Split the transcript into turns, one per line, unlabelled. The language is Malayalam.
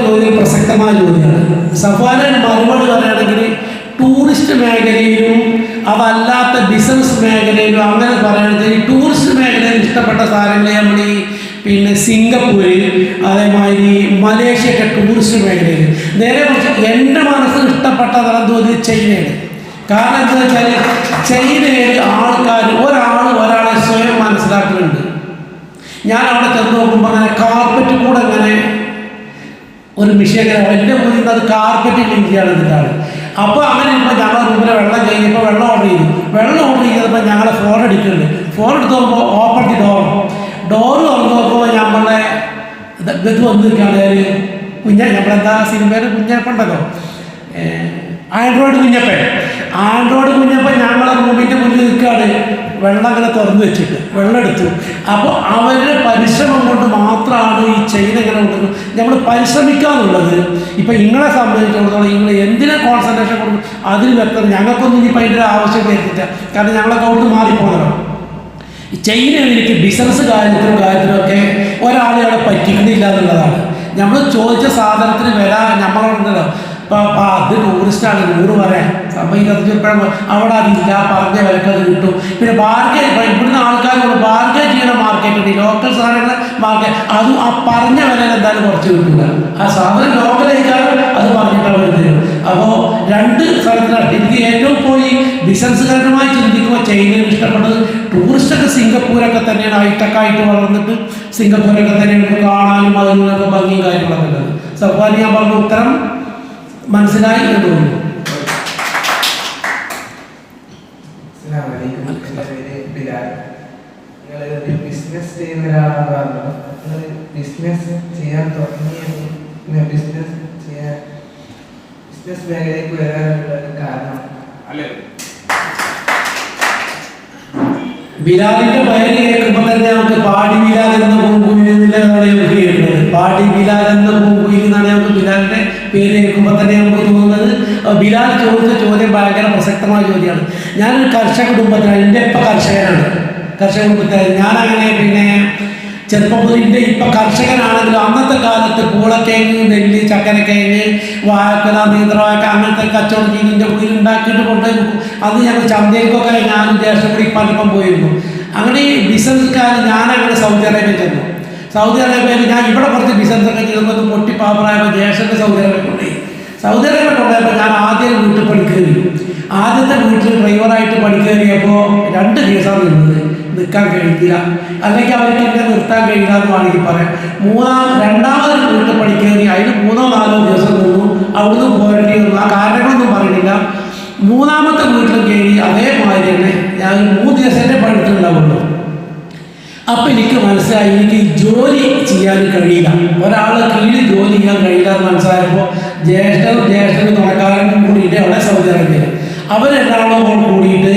ചോദ്യം പ്രസക്തമായ ചോദ്യമാണ് സഫാന മറുപടി പറയുകയാണെങ്കിൽ ടൂറിസ്റ്റ് മേഖലയിലും അതല്ലാത്ത ബിസിനസ് മേഖലയിലും അങ്ങനെ പറയുകയാണെങ്കിൽ ടൂറിസ്റ്റ് മേഖലയിൽ ഇഷ്ടപ്പെട്ട സാധനങ്ങൾ നമ്മൾ ഈ പിന്നെ സിംഗപ്പൂര് അതേമാതിരി മലേഷ്യയൊക്കെ ടൂറിസ്റ്റ് മേഖലയിൽ. നേരെ പക്ഷെ എന്റെ മനസ്സിൽ ഇഷ്ടപ്പെട്ട തോന്നി ചൈനയാണ്. കാരണം എന്താ വെച്ചാൽ ചൈനയിൽ ആൾക്കാർ ഒരാൾ ഒരാളെ സ്വയം മനസ്സിലാക്കുന്നുണ്ട്. ഞാൻ അവിടെ ചെന്ന് നോക്കുമ്പോൾ അങ്ങനെ കാർപ്പറ്റ് കൂടെ അങ്ങനെ ഒരു മിഷീൻ എന്റെ മുന്നിൽ അത് കാർപ്പറ്റ് ക്ലീൻ ചെയ്യാൻ എന്നിട്ടാണ് അപ്പോൾ അങ്ങനെ ഇപ്പോൾ ഞങ്ങൾ റൂമിൽ വെള്ളം കഴിഞ്ഞപ്പോൾ വെള്ളം ഓർഡർ ചെയ്തു. വെള്ളം ഓർഡർ ചെയ്തപ്പോൾ ഞങ്ങളെ ഫോൺ എടുക്കുന്നുണ്ട്. ഫോൺ എടുത്ത് നോക്കുമ്പോൾ ഓപ്പൺ ദി ഡോർ ഡോർ തുറന്ന് നോക്കുമ്പോൾ ഞമ്മളെ ഇത് വന്നു നിൽക്കുകയാണ് കുഞ്ഞ നമ്മളെന്താ സിനിമയിൽ കുഞ്ഞപ്പുണ്ടല്ലോ ആൻഡ്രോയിഡ് കുഞ്ഞപ്പൻ. ആൻഡ്രോയിഡ് കുഞ്ഞപ്പൻ ഞങ്ങളെ റൂമിന്റെ മുന്നിൽ നിൽക്കുകയാണ്. വെള്ളം അങ്ങനെ തുറന്നു വെച്ചിട്ട് വെള്ളം എടുത്തു. അപ്പോൾ അവരുടെ പരിശ്രമം കൊണ്ട് മാത്രമാണ് ഈ ചെയിൻ ഇങ്ങനെ കൊണ്ടുവരുന്നത് നമ്മൾ പരിശ്രമിക്കുക എന്നുള്ളത് ഇപ്പം നിങ്ങളെ സംബന്ധിച്ചിടത്തോളം നിങ്ങൾ എന്തിനെ കോൺസെൻട്രേഷൻ കൊടുക്കും അതിന് വ്യക്തത ഞങ്ങൾക്കൊന്നും ഇനി അതിന്റെ ആവശ്യം വരുത്തില്ല കാരണം ഞങ്ങളൊക്കെ അവിടുന്ന് മാറിപ്പോകണം. ചൈനയിൽ എനിക്ക് ബിസിനസ് കാര്യത്തിലും കാര്യത്തിലൊക്കെ ഒരാളെ അവിടെ പറ്റിക്കുന്നില്ല എന്നുള്ളതാണ്. നമ്മൾ ചോദിച്ച സാധനത്തിന് വില നമ്മളോടുണ്ടല്ലോ അപ്പം അത് ടൂറിസ്റ്റാണ് നൂറ് പറയാം. അപ്പം അവിടെ അതില്ല പറഞ്ഞ വിലക്കത് കിട്ടും. പിന്നെ ബാർഗേൻ ഇവിടുന്ന് ആൾക്കാരോട് ബാർഗേൻ സാധനങ്ങൾ അത് ആ പറഞ്ഞ വിലയിൽ എന്തായാലും കുറച്ച് കിട്ടില്ല ആ സാധനം കഴിച്ചാൽ അത് പറഞ്ഞിട്ട് അവർ തരും അപ്പോൾ രണ്ട് സ്ഥലത്തിലാണ് എനിക്ക് ഏറ്റവും പോയി ബിസിനസ്സുകാരനുമായി ചിന്തിക്കുമ്പോൾ ചൈനയിൽ ഇഷ്ടപ്പെട്ടത് ടൂറിസ്റ്റൊക്കെ സിംഗപ്പൂരൊക്കെ തന്നെയാണ്. ഹൈടെക് ആയിട്ട് വളർന്നിട്ട് സിംഗപ്പൂരൊക്കെ തന്നെയാണ് ഇപ്പോൾ കാണാനും അതിനൊക്കെ ഭംഗിയും കാര്യങ്ങളൊക്കെ ഉള്ളത്. സഫാരി ഞാൻ പറഞ്ഞ ഉത്തരം മനസ്സിലായി എന്ന് തോന്നുന്നു.
അസ്സലാമലൈക്കും. എന്റെ പേര് ബിലാൽ. നിങ്ങൾ ബിസിനസ് ചെയ്യുന്ന ഒരാളാണ് പറഞ്ഞത് നിങ്ങൾ ബിസിനസ് ചെയ്യാൻ തുടങ്ങിയ ബിസിനസ് ചെയ്യാൻ ബിസിനസ് മേഖലയ്ക്ക് വരാനുള്ള ഒരു കാരണം?
അല്ലേ?
ബിലാലിന്റെ പേര് കേൾക്കുമ്പോൾ തന്നെ നമുക്ക് പാടി ബിലാൽ എന്ന പൂങ്കുയിൽ നമുക്ക് കേൾക്കുന്നത് പാടി ബിലാൽ എന്ന പൂങ്കുയിൽ നിന്നാണ് നമുക്ക് ബിലാലിന്റെ പേര് കേൾക്കുമ്പോൾ തന്നെ നമുക്ക് തോന്നുന്നത്. ബിലാൽ ചോദിച്ച ചോദ്യം ഭയങ്കര പ്രസക്തമായ ചോദ്യമാണ്. ഞാനൊരു കർഷക കുടുംബത്തിലാണ്. എന്റെ ഇപ്പം കർഷകനാണ്. കർഷക കുടുംബത്തിലാണ് ഞാനങ്ങനെ പിന്നെ ചെറുപ്പം ഇന്ത്യ ഇപ്പം കർഷകനാണെങ്കിലും അന്നത്തെ കാലത്ത് പൂളക്കിഴങ്ങ് നെല്ല് ചക്കരക്കിഴങ്ങ് വാഴക്കല നീന്ത്രവാഴക്ക അങ്ങനത്തെ കച്ചവടം ചെയ്ത് എന്റെ ഉണ്ടാക്കിയിട്ട് കൊണ്ടുപോയി അത് ഞങ്ങൾ ചന്തയിലേക്കൊക്കെ ഞാനും ജ്യേഷ്ഠ കൂടി പലപ്പം പോയിരുന്നു. അങ്ങനെ ഈ ബിസിനസ്സുകാർ ഞാനങ്ങനെ സൗദി അറേബ്യ ചെന്നു. സൗദി അറേബ്യയിൽ ഞാൻ ഇവിടെ കുറച്ച് ബിസിനസ്സൊക്കെ ചെയ്തപ്പോൾ പൊട്ടി പാപ്പറായപ്പോൾ ജ്യേഷ്ഠന്റെ സൗദി അറേബ്യ കൊണ്ടുപോയി. സൗദി അറേബ്യ കൊണ്ടുപോയപ്പോൾ ഞാൻ ആദ്യം വീട്ടിൽ പഠിക്കുകയും ആദ്യത്തെ വീട്ടിൽ ഡ്രൈവറായിട്ട് പണിക്കേറിയപ്പോൾ രണ്ട് ദിവസമാണ് നിന്നത് നിൽക്കാൻ കഴിയില്ല അല്ലെങ്കിൽ അവർക്ക് എന്നെ നിർത്താൻ കഴിയില്ല എന്ന് വേണമെങ്കിൽ പറയാം. മൂന്നാം രണ്ടാമത് വീട്ടിൽ പണിക്കേറി അതിന് മൂന്നോ നാലോ ദിവസം നിന്നു. അവിടുന്ന് പോരേണ്ടി വന്നു. ആ കാരണങ്ങളൊന്നും പറയുന്നില്ല. മൂന്നാമത്തെ വീട്ടിൽ കയറി അതേമാതിരി തന്നെ ഞാൻ മൂന്ന് മൂന്ന് ദിവസത്തെ പണിട്ടുണ്ടാവുള്ളൂ അപ്പം എനിക്ക് മനസ്സിലായി എനിക്ക് ജോലി ചെയ്യാൻ കഴിയില്ല. ഒരാളെ കീഴിൽ ജോലി ചെയ്യാൻ കഴിയില്ല എന്ന് മനസ്സിലായപ്പോൾ ജ്യേഷ്ഠനും ജ്യേഷ്ഠനും തുണക്കാരനും കൂടിയിട്ട് അവിടെ സൗദി അറേബ്യയിൽ അവരെല്ലാവരും കൂടിയിട്ട്